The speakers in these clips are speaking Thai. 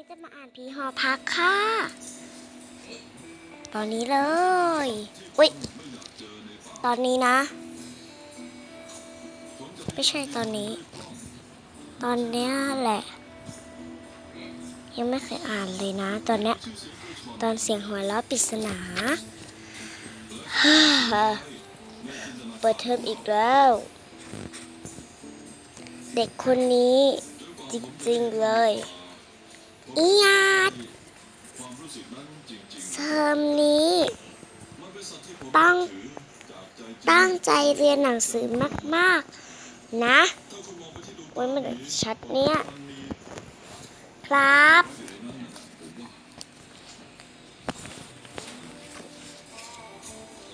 นี้จะมาอ่านผีหอพักค่ะ ตอนนี้เลย อุ้ย ตอนนี้นะ ไม่ใช่ตอนนี้ ตอนเนี้ยแหละ ยังไม่เคยอ่านเลยนะ ตอนเนี้ย ตอนเสียงหัวเราะปริศนาเปิดเทอมอีกแล้ว เด็กคนนี้จริง ๆ เลย อียาดเทอมนี้ ต้องตั้งใจเรียนหนังสือมากๆ นะไว้มันชัดเนี่ย ครับ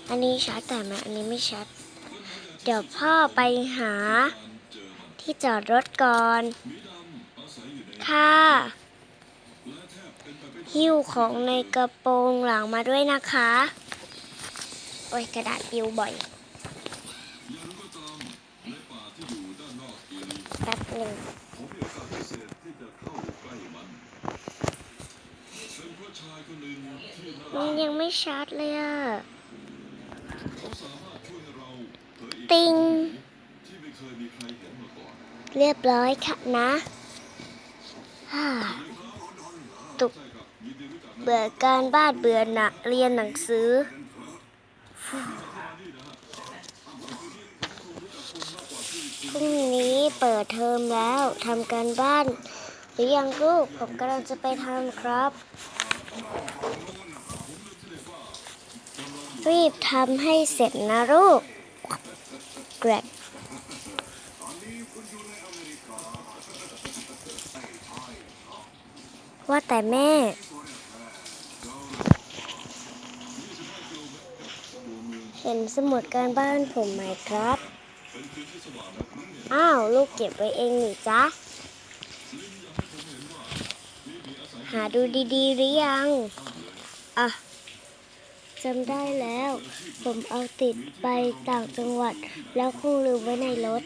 อันนี้ชัดแต่ไหมอันนี้ไม่ชัด เดี๋ยวพ่อไปหาที่จอดรถก่อน ค่ะ หิ้วของในกระโปรงหลังมาด้วยนะคะ โอ้ยกระดาษปิวบ่อยแป๊บหนึ่งมันยังไม่ชัดเลยอะติง เรียบร้อยค่ะนะตุก บื่อการบ้านเบื่อหนักเรียนหนังสือ พรุ่งนี้เปิดเทอมแล้วทำการบ้าน หรือยังลูก ผมกำลังจะไปทำครับ รีบทำให้เสร็จนะลูกแกรกว่าแต่แม่ เห็นสมุดการบ้านผมไหมครับ อ้าว ลูกเก็บไว้เองหรือจ๊ะ หาดูดีๆหรือยัง อะจำได้แล้ว ผมเอาติดไปต่างจังหวัด แล้วคงลืมไว้ในรถ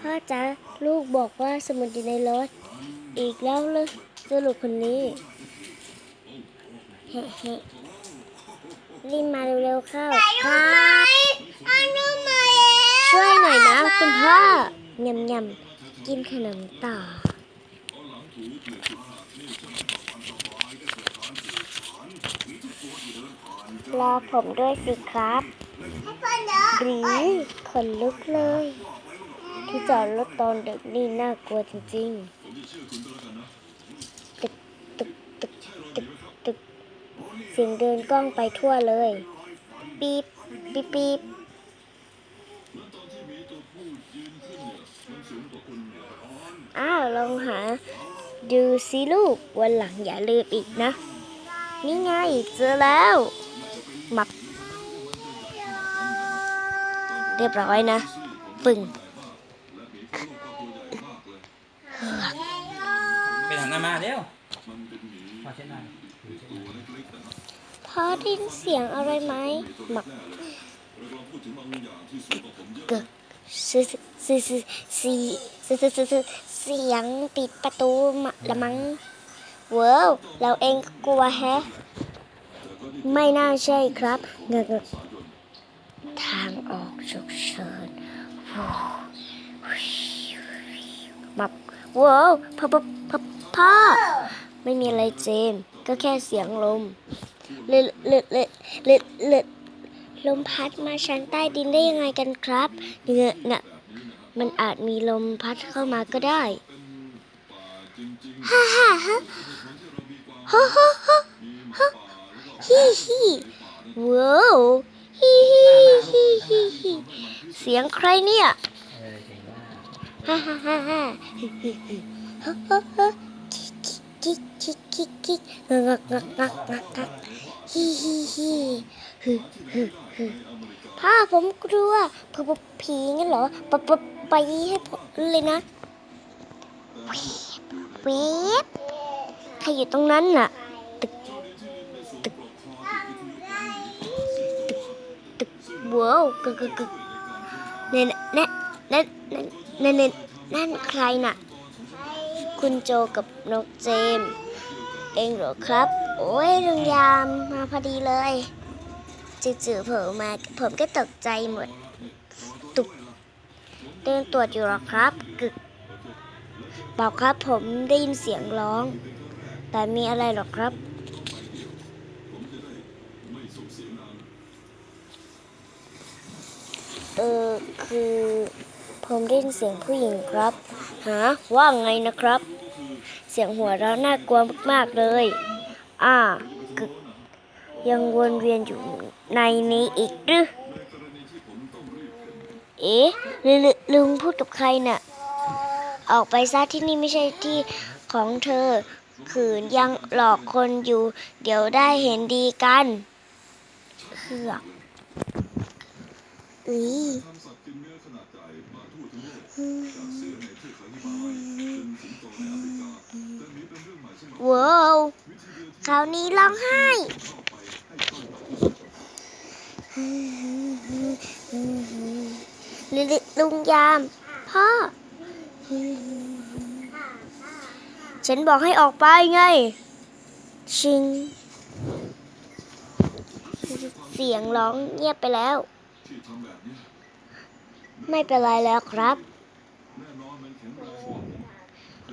พ่อจ๊ะ ลูกบอกว่าสมุดอยู่ในรถ อีกแล้วเลยเจ้าลูกคนนี้ เฮ้ รีบมาเร็วๆเข้าครับช่วยหน่อยนะคุณพ่อยำยำๆกินขนมต่อ รอผมด้วยสิครับหรือขนลุกเลย ที่จอดรถตอนดึกนี่น่ากลัวจริงๆ ตึกตึกตึกตึกตึกเสียงเดินกล้องไปทั่วเลย ปีบปีบปีบอ้าว ลองหาดูสิลูก วันหลังอย่าลืมอีกนะ นี่ไงเจอแล้วหมับ เรียบร้อยนะ ปึ่งไปทางหน้ามาเร็วพอเช็ดหน้า พอได้ยินเสียงอะไรไหมหมักเกิดซีซีซีซีซีซีซีเสียงปิดประตูมาละมังเว้าวเราเองก็กลัวแฮะ ไม่น่าใช่ครับเงกทางออกฉุกเฉินมับว้าวพ่อพ่อพ่อพ่อไม่มีอะไรเจมส์ ก็แค่เสียงลมเลือดเลือดเลือดเลือดเลือดลมพัดมาชั้นใต้ดินได้ยังไงกันครับเงอะงะมันอาจมีลมพัดเข้ามาก็ได้ฮ่าฮ่าฮ่าฮ่าฮ่าฮ่าฮ่าฮิฮิว้าวฮิฮิฮิฮิฮิเสียงใครเนี่ยฮ่าฮ่าฮ่าฮ่าฮ่าฮ่าฮ่า คิกคิกคิกคิกคิกงักงักงักงักงักฮิฮิฮิฮึฮึฮึพ่อผมกลัวพอผีงั้นเหรอปะปะไปให้ผมเลยนะเวบเวบใครอยู่ตรงนั้นน่ะตึกตึกตึกตึกว้าวกึกกึกเนี่ยเนี่ยนั่นนั่นนั่นนั่นนั่นใครน่ะ คุณโจกับนกเจม เองเหรอครับ โอ้ยลุงยามมาพอดีเลยจู่ๆเผลอมาผมก็ตกใจหมด ตุกเดินตรวจอยู่หรอครับ กึก บอกครับผมได้ยินเสียงร้อง แต่มีอะไรหรอครับ เออคือ ผมได้ยินเสียงผู้หญิงครับฮะว่าไงนะครับ สียงหัวเราะน่ากลัวมากๆเลย อ่า ยังวนเวียนอยู่ในนี้อีกหรือ เอ๊ะลลลุงพูดกับใครน่ะ ออกไปซะที่นี่ไม่ใช่ที่ของเธอ ขืนยังหลอกคนอยู่ เดี๋ยวได้เห็นดีกันเฮือกอี ว้าวคราวนี้ร้องไห้ลิลิลุงยาม พ่อ ฉันบอกให้ออกไปไง ชิง เสียงร้องเงียบไปแล้ว ไม่เป็นไรแล้วครับ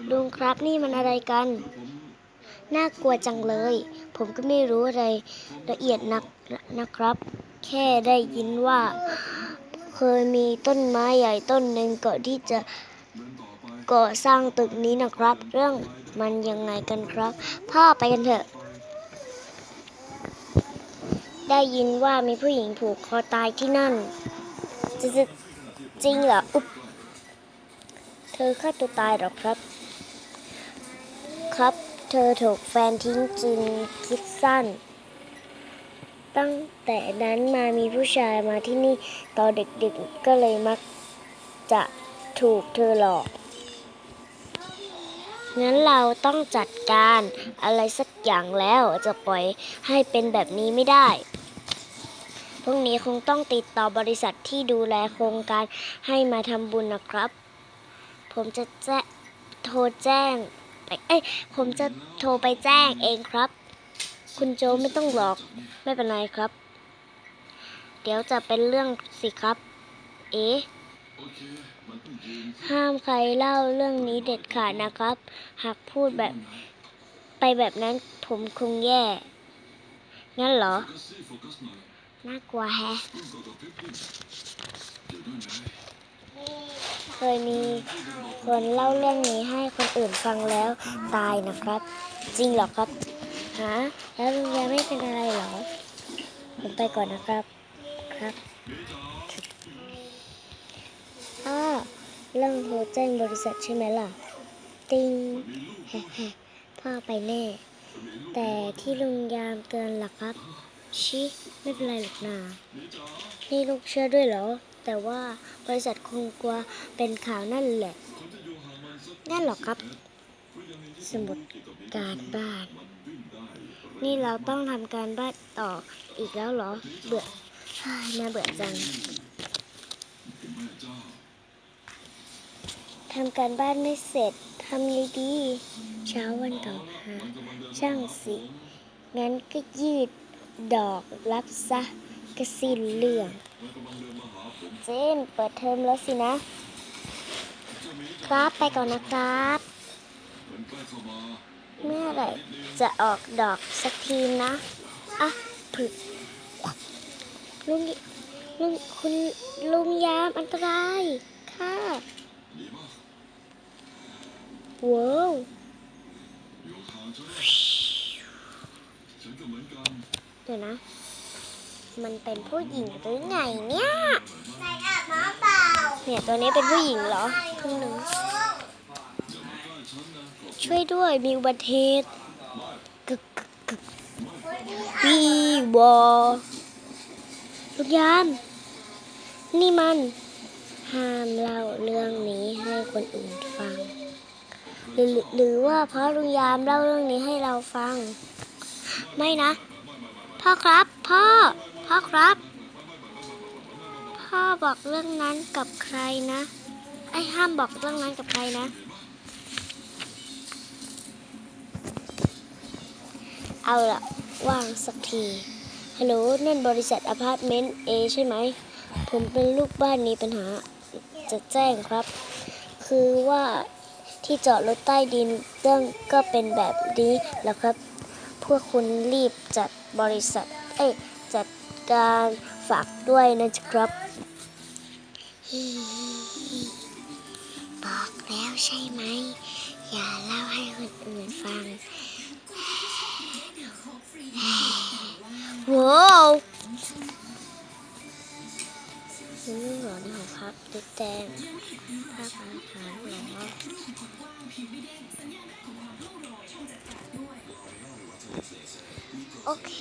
ลุงครับนี่มันอะไรกัน น่ากลัวจังเลย ผมก็ไม่รู้อะไรละเอียดนักนะครับ แค่ได้ยินว่า เคยมีต้นไม้ใหญ่ต้นหนึ่งก่อนที่จะก่อสร้างตึกนี้นะครับ เรื่องมันยังไงกันครับ พ่อไปกันเถอะ ได้ยินว่ามีผู้หญิงผูกคอตายที่นั่น จะจะจริงเหรอ อุ๊บ เธอฆ่าตัวตายหรอครับ ครับ เธอถูกแฟนทิ้งจริงคิดสั้น ตั้งแต่นั้นมามีผู้ชายมาที่นี่ตอนเด็กๆก็เลยมักจะถูกเธอหลอก งั้นเราต้องจัดการอะไรสักอย่างแล้วจะปล่อยให้เป็นแบบนี้ไม่ได้ พรุ่งนี้คงต้องติดต่อบริษัทที่ดูแลโครงการให้มาทำบุญนะครับ ผมจะแจ้โทรแจ้ง ไป เอ้ย ผมจะโทรไปแจ้งเองครับ คุณโจไม่ต้องหลอก ไม่เป็นไรครับ เดี๋ยวจะเป็นเรื่องสิครับ เอ๊ะห้ามใครเล่าเรื่องนี้เด็ดขาดนะครับ หากพูดแบบไปแบบนั้นผมคงแย่ งั้นเหรอ น่ากลัวแฮะ เคยมีคนเล่าเรื่องนี้ให้คนอื่นฟังแล้วตายนะครับ จริงเหรอครับฮะแล้วลุงยาไม่เป็นอะไรเหรอ ผมไปก่อนนะครับครับพ่อเรื่องโทรแจ้งบริษัทใช่ไหมล่ะ ติงแฮะแฮะพ่อไปแน่ แต่ที่ลุงยามเตือนล่ะครับ ชิ ไม่เป็นไรหรอกนานี่ลูกเชื่อด้วยเหรอ แต่ว่าบริษัทคงกลัวเป็นข่าวนั่นแหละนั่นหรอครับ สมุดการบ้าน นี่เราต้องทำการบ้านต่ออีกแล้วเหรอ เบื่อเฮ้ยน่าเบื่อจังทำการบ้านไม่เสร็จทำไงดี เช้าวันต่อมาช่างสิ งั้นก็ยืดดอกรับซะก็สิ้นเรื่อง เจนเปิดเทอมแล้วสินะ ครับไปก่อนนะครับ เมื่อไหร่จะออกดอกสักทีนะอะผึกลุงลุงคุณลุงยามอันตรายค่ะว้าวเดี๋ยวนะ มันเป็นผู้หญิงหรือไงเนี่ยเนี่ยตัวนี้เป็นผู้หญิงเหรอเพิ่งรู้ช่วยด้วยมีอุบัติเหตุกึกกึกกึกวีวอลูกยามนี่มันห้ามเล่าเรื่องนี้ให้คนอื่นฟัง หรือหรือว่าเพราะลุงยามเล่าเรื่องนี้ให้เราฟัง ไม่นะ พ่อครับ พ่อ พ่อครับ พ่อบอกเรื่องนั้นกับใครนะ ไอ้ห้ามบอกเรื่องนั้นกับใครนะ เอาละว่างสักทีฮัลโหลนั่นบริษัทอพาร์ตเมนต์เอใช่ไหม ผมเป็นลูกบ้านมีปัญหา จะแจ้งครับ คือว่าที่จอดรถใต้ดินเรื่องก็เป็นแบบนี้แล้วครับ พวกคุณรีบจัดบริษัท เอ้ยจัด การฝากด้วยนะครับบอกแล้วใช่ไหม อย่าเล่าให้คนอื่นฟังว้าวนี่เหรอนี่ของครับติ๊กแดงภาพอาหารเหรอ โอเค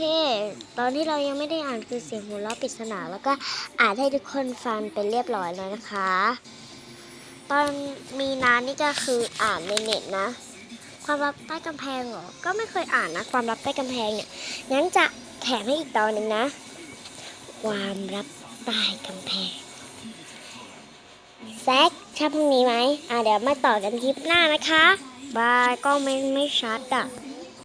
ตอนที่เรายังไม่ได้อ่านคือเสียงหัวเราะปริศนาแล้วก็อ่านให้ทุกคนฟังเป็นเรียบร้อยแล้วนะคะ ตอนมีนานนี่ก็คืออ่านในเน็ตนะ ความลับใต้กำแพงเหรอ ก็ไม่เคยอ่านนะ ความลับใต้กำแพงเนี่ย งั้นจะแถมให้อีกตอนหนึ่งนะ ความลับใต้กำแพงแซกชอบพรุ่งนี้ไหมอ่าเดี๋ยวมาต่อกันคลิปหน้านะคะ บายก็ไม่ไม่ชัดอะ